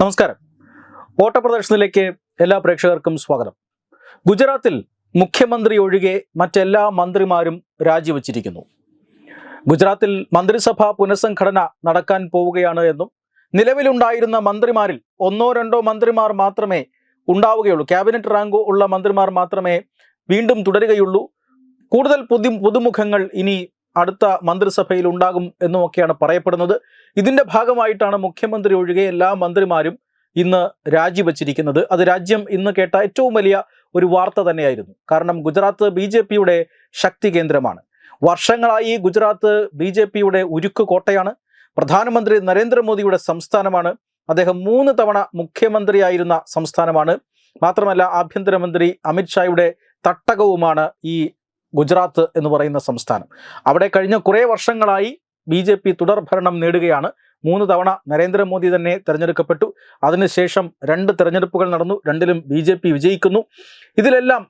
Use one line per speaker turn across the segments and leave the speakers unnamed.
നമസ്കാരം. ഓട്ടപ്രദർശനത്തിലേക്ക് എല്ലാ പ്രേക്ഷകർക്കും സ്വാഗതം. ഗുജറാത്തിൽ മുഖ്യമന്ത്രി ഒഴികെ മറ്റെല്ലാ മന്ത്രിമാരും രാജിവെച്ചിരിക്കുന്നു. ഗുജറാത്തിൽ മന്ത്രിസഭാ പുനഃസംഘടന നടക്കാൻ പോവുകയാണ് എന്നും നിലവിലുണ്ടായിരുന്ന മന്ത്രിമാരിൽ ഒന്നോ രണ്ടോ മന്ത്രിമാർ മാത്രമേ ഉണ്ടാവുകയുള്ളൂ. ക്യാബിനറ്റ് റാങ്ക് ഉള്ള മന്ത്രിമാർ മാത്രമേ വീണ്ടും തുടരുകയുള്ളൂ. കൂടുതൽ പുതു പുതുമുഖങ്ങൾ ഇനി അടുത്ത മന്ത്രിസഭയിൽ ഉണ്ടാകും എന്നുമൊക്കെയാണ് പറയപ്പെടുന്നത്. ഇതിന്റെ ഭാഗമായിട്ടാണ് മുഖ്യമന്ത്രി ഒഴികെ എല്ലാ മന്ത്രിമാരും ഇന്ന് രാജിവെച്ചിരിക്കുന്നത്. അത് രാജ്യം ഇന്ന് കേട്ട ഏറ്റവും വലിയ ഒരു വാർത്ത തന്നെയായിരുന്നു. കാരണം ഗുജറാത്ത് ബി ജെ പിയുടെ ശക്തി കേന്ദ്രമാണ്. വർഷങ്ങളായി ഗുജറാത്ത് ബി ജെ പിയുടെ ഉരുക്ക് കോട്ടയാണ്. പ്രധാനമന്ത്രി നരേന്ദ്രമോദിയുടെ സംസ്ഥാനമാണ്. അദ്ദേഹം മൂന്ന് തവണ മുഖ്യമന്ത്രിയായിരുന്ന സംസ്ഥാനമാണ്. മാത്രമല്ല ആഭ്യന്തരമന്ത്രി അമിത്ഷായുടെ തട്ടകവുമാണ് ഈ ഗുജറാത്ത് എന്ന് പറയുന്ന സംസ്ഥാനം. അവിടെ കഴിഞ്ഞ കുറേ വർഷങ്ങളായി ബി ജെ പി തുടർഭരണം നേടുകയാണ്. മൂന്ന് തവണ നരേന്ദ്രമോദി തന്നെ തെരഞ്ഞെടുക്കപ്പെട്ടു. അതിനുശേഷം രണ്ട് തിരഞ്ഞെടുപ്പുകൾ നടന്നു. രണ്ടിലും ബി ജെ പി വിജയിക്കുന്നു. ഇതിലെല്ലാം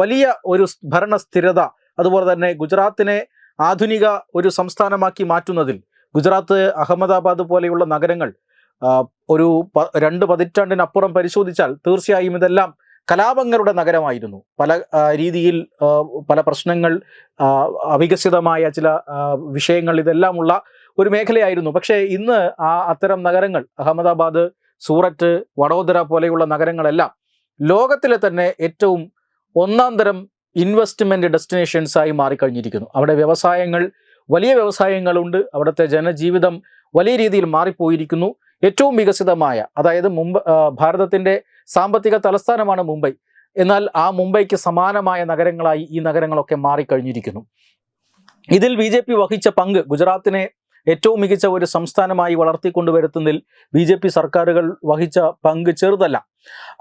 വലിയ ഒരു ഭരണസ്ഥിരത ഭരണ സ്ഥിരത അതുപോലെ തന്നെ ഗുജറാത്തിനെ ആധുനിക ഒരു സംസ്ഥാനമാക്കി മാറ്റുന്നതിൽ ഗുജറാത്ത് അഹമ്മദാബാദ് പോലെയുള്ള നഗരങ്ങൾ ഒരു രണ്ട് പതിറ്റാണ്ടിനപ്പുറം പരിശോധിച്ചാൽ തീർച്ചയായും ഇതെല്ലാം കലാപങ്ങളുടെ നഗരമായിരുന്നു. പല രീതിയിൽ പല പ്രശ്നങ്ങൾ അവികസിതമായ ചില വിഷയങ്ങൾ ഇതെല്ലാമുള്ള ഒരു മേഖലയായിരുന്നു. പക്ഷേ ഇന്ന് ആ അത്തരം നഗരങ്ങൾ അഹമ്മദാബാദ് സൂററ്റ് വഡോദര പോലെയുള്ള നഗരങ്ങളെല്ലാം ലോകത്തിലെ തന്നെ ഏറ്റവും ഒന്നാം തരം ഇൻവെസ്റ്റ്മെന്റ് ഡെസ്റ്റിനേഷൻസായി മാറിക്കഴിഞ്ഞിരിക്കുന്നു. അവിടെ വ്യവസായങ്ങൾ വലിയ വ്യവസായങ്ങളുണ്ട്. അവിടുത്തെ ജനജീവിതം വലിയ രീതിയിൽ മാറിപ്പോയിരിക്കുന്നു. ഏറ്റവും വികസിതമായ അതായത് മുമ്പ് ആ, ഭാരതത്തിന്റെ സാമ്പത്തിക തലസ്ഥാനമാണ് മുംബൈ. എന്നാൽ ആ മുംബൈക്ക് സമാനമായ നഗരങ്ങളായി ഈ നഗരങ്ങളൊക്കെ മാറിക്കഴിഞ്ഞിരിക്കുന്നു. ഇതിൽ ബി വഹിച്ച പങ്ക് ഗുജറാത്തിനെ ഏറ്റവും മികച്ച ഒരു സംസ്ഥാനമായി വളർത്തിക്കൊണ്ടുവരുത്തുന്നതിൽ ബി ജെ പി സർക്കാരുകൾ വഹിച്ച പങ്ക് ചെറുതല്ല.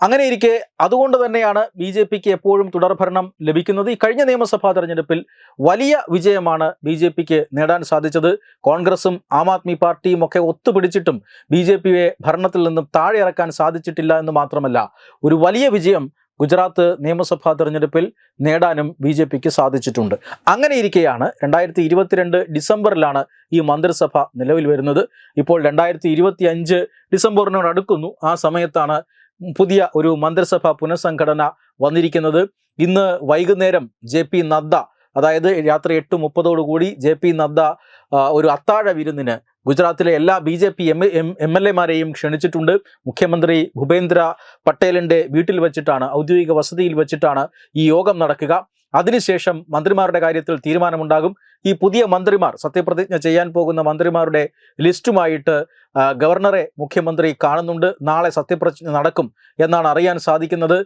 അങ്ങനെ ഇരിക്കെ അതുകൊണ്ട് തന്നെയാണ് ബി ജെ പിക്ക് എപ്പോഴും തുടർഭരണം ലഭിക്കുന്നത്. ഈ കഴിഞ്ഞ നിയമസഭാ തെരഞ്ഞെടുപ്പിൽ വലിയ വിജയമാണ് ബി ജെ പിക്ക് നേടാൻ സാധിച്ചത്. കോൺഗ്രസും ആം ആദ്മി പാർട്ടിയും ഒക്കെ ഒത്തുപിടിച്ചിട്ടും ബി ജെ പിയെ ഭരണത്തിൽ നിന്നും താഴെ ഇറക്കാൻ സാധിച്ചിട്ടില്ല എന്ന് മാത്രമല്ല ഒരു വലിയ വിജയം ഗുജറാത്ത് നിയമസഭാ തെരഞ്ഞെടുപ്പിൽ നേടാനും ബി ജെ പിക്ക് സാധിച്ചിട്ടുണ്ട്. അങ്ങനെ ഇരിക്കെയാണ് രണ്ടായിരത്തി ഇരുപത്തിരണ്ട് ഡിസംബറിലാണ് ഈ മന്ത്രിസഭ നിലവിൽ വരുന്നത്. ഇപ്പോൾ രണ്ടായിരത്തി ഇരുപത്തി അഞ്ച് ഡിസംബറിനോട് അടുക്കുന്നു ആ സമയത്താണ് പുതിയ ഒരു മന്ത്രിസഭ പുനഃസംഘടന വന്നിരിക്കുന്നത്. ഇന്ന് വൈകുന്നേരം ജെ പി നദ്ദ അതായത് രാത്രി എട്ട് മുപ്പതോടുകൂടി ജെ പി നദ്ദ ഒരു അത്താഴ വിരുന്നിന് ഗുജറാത്തിലെ എല്ലാ B J P M M L എമാരെയും ക്ഷണിച്ചിട്ടുണ്ട്. മുഖ്യമന്ത്രി ഭൂപേന്ദ്ര പട്ടേലിന്റെ വീട്ടിൽ വെച്ചിട്ടാണ് ഔദ്യോഗിക വസതിയിൽ വെച്ചിട്ടാണ് ഈ യോഗം നടക്കുക. അതിനുശേഷം മന്ത്രിമാരുടെ കാര്യത്തിൽ തീരുമാനമുണ്ടാകും. ഈ പുതിയ മന്ത്രിമാർ സത്യപ്രതിജ്ഞ ചെയ്യാൻ പോകുന്ന മന്ത്രിമാരുടെ ലിസ്റ്റുമായിട്ട് ഗവർണറെ മുഖ്യമന്ത്രി കാണുന്നുണ്ട്. നാളെ സത്യപ്രതിജ്ഞ നടക്കും എന്നാണ് അറിയാൻ സാധിക്കുന്നത്.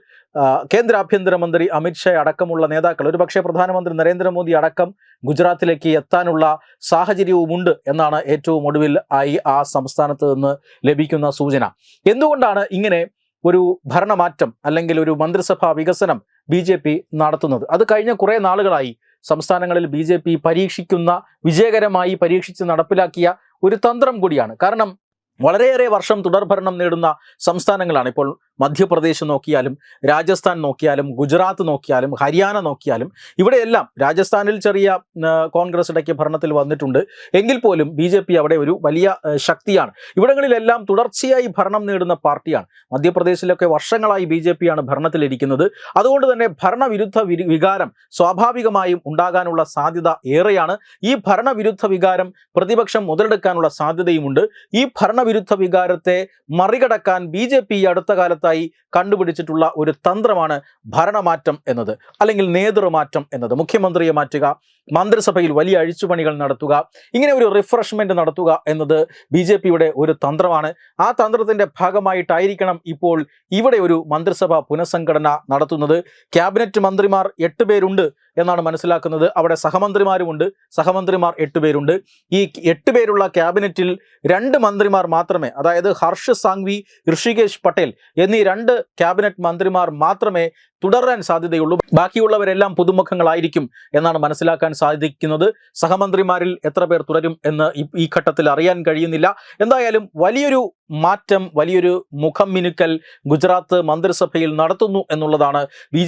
കേന്ദ്ര ആഭ്യന്തരമന്ത്രി അമിത്ഷാ അടക്കമുള്ള നേതാക്കൾ ഒരുപക്ഷെ പ്രധാനമന്ത്രി നരേന്ദ്രമോദി അടക്കം ഗുജറാത്തിലേക്ക് എത്താനുള്ള സാഹചര്യവുമുണ്ട് എന്നാണ് ഏറ്റവും ഒടുവിൽ ആയി ആ സംസ്ഥാനത്ത് നിന്ന് ലഭിക്കുന്ന സൂചന. എന്തുകൊണ്ടാണ് ഇങ്ങനെ ഒരു ഭരണമാറ്റം അല്ലെങ്കിൽ ഒരു മന്ത്രിസഭാ വികസനം ബി ജെ പി നടത്തുന്നത്. അത് കഴിഞ്ഞ കുറേ നാളുകളായി സംസ്ഥാനങ്ങളിൽ ബി ജെ പി പരീക്ഷിക്കുന്ന വിജയകരമായി പരീക്ഷിച്ച് നടപ്പിലാക്കിയ ഒരു തന്ത്രം കൂടിയാണ്. കാരണം വളരെയേറെ വർഷം തുടർഭരണം നേടുന്ന സംസ്ഥാനങ്ങളാണ് ഇപ്പോൾ മധ്യപ്രദേശ് നോക്കിയാലും രാജസ്ഥാൻ നോക്കിയാലും ഗുജറാത്ത് നോക്കിയാലും ഹരിയാന നോക്കിയാലും ഇവിടെയെല്ലാം രാജസ്ഥാനിൽ ചെറിയ കോൺഗ്രസ് ഇടയ്ക്ക് ഭരണത്തിൽ വന്നിട്ടുണ്ട്. എങ്കിൽ പോലും ബി അവിടെ ഒരു വലിയ ശക്തിയാണ്. ഇവിടങ്ങളിലെല്ലാം തുടർച്ചയായി ഭരണം നേടുന്ന പാർട്ടിയാണ്. മധ്യപ്രദേശിലൊക്കെ വർഷങ്ങളായി ബി പിയാണ് ഭരണത്തിലിരിക്കുന്നത്. അതുകൊണ്ട് തന്നെ ഭരണവിരുദ്ധ വിരി- വികാരം സ്വാഭാവികമായും ഉണ്ടാകാനുള്ള സാധ്യത ഏറെയാണ്. ഈ ഭരണവിരുദ്ധ വികാരം പ്രതിപക്ഷം മുതലെടുക്കാനുള്ള സാധ്യതയുമുണ്ട്. ഈ ഭരണവിരുദ്ധ വികാരത്തെ മറികടക്കാൻ ബി അടുത്ത കാലത്തായി കണ്ടുപിടിച്ചിട്ടുള്ള ഒരു തന്ത്രമാണ് ഭരണമാറ്റം എന്നത് അല്ലെങ്കിൽ നേതൃമാറ്റം എന്നത്. മുഖ്യമന്ത്രിയെ മാറ്റുക മന്ത്രിസഭയിൽ വലിയ അഴിച്ചുപണികൾ നടത്തുക ഇങ്ങനെ ഒരു റിഫ്രഷ്മെന്റ് നടത്തുക എന്നത് ബി ജെ പിയുടെ ഒരു തന്ത്രമാണ്. ആ തന്ത്രത്തിന്റെ ഭാഗമായിട്ടായിരിക്കണം ഇപ്പോൾ ഇവിടെ ഒരു മന്ത്രിസഭ പുനഃസംഘടന നടത്തുന്നത്. ക്യാബിനറ്റ് മന്ത്രിമാർ എട്ട് പേരുണ്ട് എന്നാണ് മനസ്സിലാക്കുന്നത്. അവിടെ സഹമന്ത്രിമാരുമുണ്ട്. സഹമന്ത്രിമാർ എട്ട് പേരുണ്ട്. ഈ എട്ട് പേരുള്ള ക്യാബിനറ്റിൽ രണ്ട് മന്ത്രിമാർ മാത്രമേ അതായത് ഹർഷ് സാങ്വി ഋഷികേശ് പട്ടേൽ എന്നീ രണ്ട് ക്യാബിനറ്റ് മന്ത്രിമാർ മാത്രമേ തുടരാൻ സാധ്യതയുള്ളൂ. ബാക്കിയുള്ളവരെല്ലാം പുതുമുഖങ്ങളായിരിക്കും എന്നാണ് മനസ്സിലാക്കാൻ സാധിക്കുന്നത്. സഹമന്ത്രിമാരിൽ എത്ര പേർ തുടരും എന്ന് ഈ- ഘട്ടത്തിൽ അറിയാൻ കഴിയുന്നില്ല. എന്തായാലും വലിയൊരു മാറ്റം വലിയൊരു മുഖം മിനുക്കൽ ഗുജറാത്ത് മന്ത്രിസഭയിൽ നടത്തുന്നു എന്നുള്ളതാണ് ബി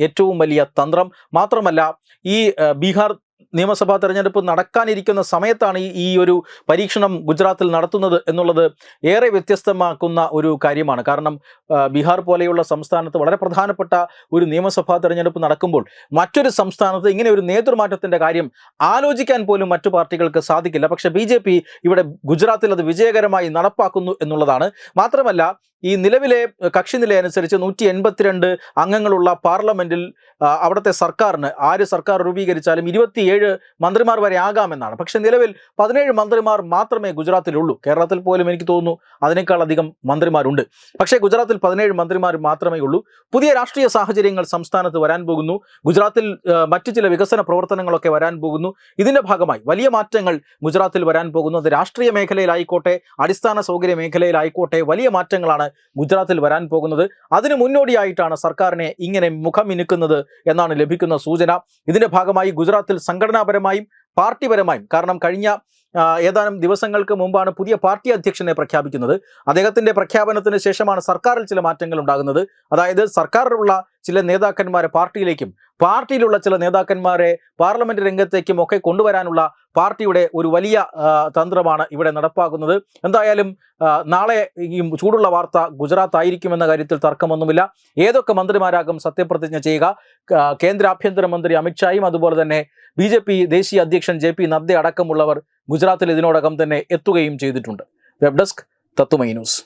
ഏറ്റവും വലിയ തന്ത്രം. മാത്രമല്ല ഈ ബീഹാർ നിയമസഭാ തെരഞ്ഞെടുപ്പ് നടക്കാനിരിക്കുന്ന സമയത്താണ് ഈ- ഒരു പരീക്ഷണം ഗുജറാത്തിൽ നടത്തുന്നത് എന്നുള്ളത് ഏറെ വ്യത്യസ്തമാക്കുന്ന ഒരു കാര്യമാണ്. കാരണം ബീഹാർ പോലെയുള്ള സംസ്ഥാനത്ത് വളരെ പ്രധാനപ്പെട്ട ഒരു നിയമസഭാ തെരഞ്ഞെടുപ്പ് നടക്കുമ്പോൾ മറ്റൊരു സംസ്ഥാനത്ത് ഇങ്ങനെ ഒരു നേതൃമാറ്റത്തിന്റെ കാര്യം ആലോചിക്കാൻ പോലും മറ്റു പാർട്ടികൾക്ക് സാധിക്കില്ല. പക്ഷേ ബി ഇവിടെ ഗുജറാത്തിൽ അത് വിജയകരമായി നടപ്പാക്കുന്നു എന്നുള്ളതാണ്. മാത്രമല്ല ഈ നിലവിലെ കക്ഷി നില അനുസരിച്ച് നൂറ്റി എൺപത്തിരണ്ട് അംഗങ്ങളുള്ള പാർലമെന്റിൽ അവിടുത്തെ സർക്കാരിന് ആര് സർക്കാർ രൂപീകരിച്ചാലും ഇരുപത്തിയേഴ് മന്ത്രിമാർ വരെ ആകാമെന്നാണ്. പക്ഷെ നിലവിൽ പതിനേഴ് മന്ത്രിമാർ മാത്രമേ ഗുജറാത്തിലുള്ളൂ. കേരളത്തിൽ പോലും എനിക്ക് തോന്നുന്നു അതിനേക്കാൾ അധികം മന്ത്രിമാരുണ്ട്. പക്ഷേ ഗുജറാത്തിൽ പതിനേഴ് മന്ത്രിമാർ മാത്രമേ ഉള്ളൂ. പുതിയ രാഷ്ട്രീയ സാഹചര്യങ്ങൾ സംസ്ഥാനത്ത് വരാൻ പോകുന്നു. ഗുജറാത്തിൽ മറ്റു ചില വികസന പ്രവർത്തനങ്ങളൊക്കെ വരാൻ പോകുന്നു. ഇതിന്റെ ഭാഗമായി വലിയ മാറ്റങ്ങൾ ഗുജറാത്തിൽ വരാൻ പോകുന്നു. അത് രാഷ്ട്രീയ മേഖലയിലായിക്കോട്ടെ അടിസ്ഥാന സൗകര്യ മേഖലയിലായിക്കോട്ടെ വലിയ മാറ്റങ്ങളാണ് ഗുജറാത്തിൽ വരാൻ പോകുന്നത്. അതിനു മുന്നോടിയായിട്ടാണ് സർക്കാരിനെ ഇങ്ങനെ മുഖമിനുക്കുന്നത് എന്നാണ് ലഭിക്കുന്ന സൂചന. ഇതിന്റെ ഭാഗമായി ഗുജറാത്തിൽ സംഘടനാപരമായും പാർട്ടിപരമായും കാരണം കഴിഞ്ഞ ഏതാനും ദിവസങ്ങൾക്ക് മുമ്പാണ് പുതിയ പാർട്ടി അധ്യക്ഷനെ പ്രഖ്യാപിക്കുന്നത്. അദ്ദേഹത്തിന്റെ പ്രഖ്യാപനത്തിന് ശേഷമാണ് സർക്കാരിൽ ചില മാറ്റങ്ങൾ ഉണ്ടാകുന്നത്. അതായത് സർക്കാരിലുള്ള ചില നേതാക്കന്മാരെ പാർട്ടിയിലേക്കും പാർട്ടിയിലുള്ള ചില നേതാക്കന്മാരെ പാർലമെന്റ് രംഗത്തേക്കും ഒക്കെ കൊണ്ടുവരാനുള്ള പാർട്ടിയുടെ ഒരു വലിയ തന്ത്രമാണ് ഇവിടെ നടപ്പാക്കുന്നത്. എന്തായാലും നാളെ ഈ ചൂടുള്ള വാർത്ത ഗുജറാത്ത് ആയിരിക്കുമെന്ന കാര്യത്തിൽ തർക്കമൊന്നുമില്ല. ഏതൊക്കെ മന്ത്രിമാരാകും സത്യപ്രതിജ്ഞ ചെയ്യുക? കേന്ദ്ര ആഭ്യന്തരമന്ത്രി അമിത്ഷായും അതുപോലെ തന്നെ ബി ദേശീയ ദേശീയ അധ്യക്ഷൻ ജെ പി നദ്ദ അടക്കമുള്ളവർ ഗുജറാത്തിൽ ഇതിനോടകം തന്നെ എത്തുകയും ചെയ്തിട്ടുണ്ട്. വെബ് ഡെസ്ക് തത്തുമൈ ന്യൂസ്.